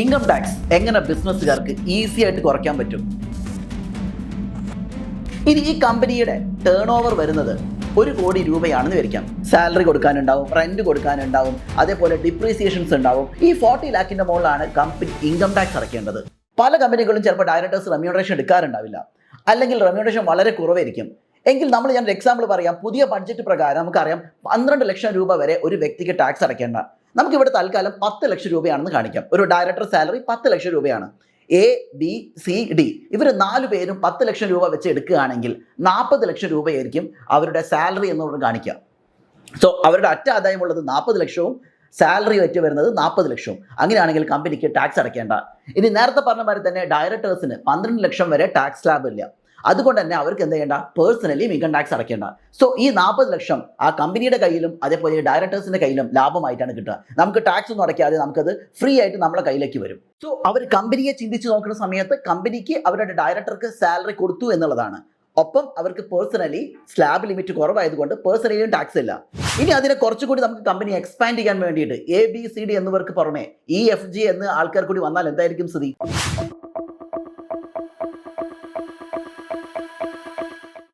Income tax എങ്ങനെ ബിസിനസ്സുകാർക്ക് easy ആയിട്ട് കുറയ്ക്കാൻ പറ്റും? ഇനി ഈ കമ്പനിയുടെ ടേൺ ഓവർ വരുന്നത് ഒരു കോടി രൂപയാണെന്ന് വിചാരിക്കാം സാലറി കൊടുക്കാനുണ്ടാവും റെന്റ് കൊടുക്കാനുണ്ടാവും അതേപോലെ ഡിപ്രീസിയേഷൻസ് ഉണ്ടാവും. ഈ ഫോർട്ടി ലാഖിന്റെ മുകളിലാണ് കമ്പനി ഇൻകം ടാക്സ് അടയ്ക്കേണ്ടത്. പല കമ്പനികളും ചിലപ്പോൾ ഡയറക്ടേഴ്സ് റെമ്യൂണറേഷൻ എടുക്കാറുണ്ടാവില്ല. അല്ലെങ്കിൽ റെമ്യൂണറേഷൻ വളരെ കുറവായിരിക്കും. എങ്കിൽ നമ്മൾ ഞാൻ ഒരു എക്സാമ്പിൾ പറയാം. പുതിയ ബഡ്ജറ്റ് പ്രകാരം നമുക്കറിയാം പന്ത്രണ്ട് ലക്ഷം രൂപ വരെ ഒരു വ്യക്തിക്ക് ടാക്സ് അടയ്ക്കേണ്ട. നമുക്ക് ഇവിടെ തൽക്കാലം പത്ത് ലക്ഷം രൂപയാണെന്ന് കാണിക്കാം. ഒരു ഡയറക്ടർ സാലറി പത്ത് ലക്ഷം രൂപയാണ്. എ ബി സി ഡി ഇവർ നാല് പേരും പത്ത് ലക്ഷം രൂപ വെച്ച് എടുക്കുകയാണെങ്കിൽ നാൽപ്പത് ലക്ഷം രൂപയായിരിക്കും അവരുടെ സാലറി എന്നുള്ളത് കാണിക്കുക. സോ അവരുടെ അറ്റ ആദായമുള്ളത് നാൽപ്പത് ലക്ഷവും സാലറി വെച്ച് വരുന്നത് നാൽപ്പത് ലക്ഷവും. അങ്ങനെയാണെങ്കിൽ കമ്പനിക്ക് ടാക്സ് അടയ്ക്കേണ്ട. ഇനി നേരത്തെ പറഞ്ഞ മാതിരി തന്നെ ഡയറക്ടേഴ്സിന് പന്ത്രണ്ട് ലക്ഷം വരെ ടാക്സ് ലാബ് ഇല്ല. അതുകൊണ്ട് തന്നെ അവർക്ക് എന്ത് ചെയ്യേണ്ട? പേഴ്സണലി ഇൻകം ടാക്സ് അടയ്ക്കേണ്ട. സോ ഈ നാൽപ്പത് ലക്ഷം ആ കമ്പനിയുടെ കയ്യിലും അതേപോലെ ഡയറക്ടേഴ്സിന്റെ കയ്യിലും ലാഭമായിട്ടാണ് കിട്ടുക. നമുക്ക് ടാക്സ് ഒന്നും അടയ്ക്കാതെ നമുക്കത് ഫ്രീ ആയിട്ട് നമ്മുടെ കയ്യിലേക്ക് വരും. സോ അവർ കമ്പനിയെ ചിന്തിച്ച് നോക്കുന്ന സമയത്ത് കമ്പനിക്ക് അവരുടെ ഡയറക്ടർക്ക് സാലറി കൊടുത്തു എന്നുള്ളതാണ്. ഒപ്പം അവർക്ക് പേഴ്സണലി സ്ലാബ് ലിമിറ്റ് കുറവായതുകൊണ്ട് പേഴ്സണലിയും ടാക്സ് ഇല്ല. ഇനി അതിനെ കുറച്ചുകൂടി നമുക്ക് കമ്പനി എക്സ്പാൻഡ് ചെയ്യാൻ വേണ്ടിയിട്ട് എ ബി സി ഡി എന്നിവർക്ക് പുറമെ ഇ എഫ് ജി എന്ന ആൾക്കാർ കൂടി വന്നാൽ എന്തായിരിക്കും സ്ഥിതി?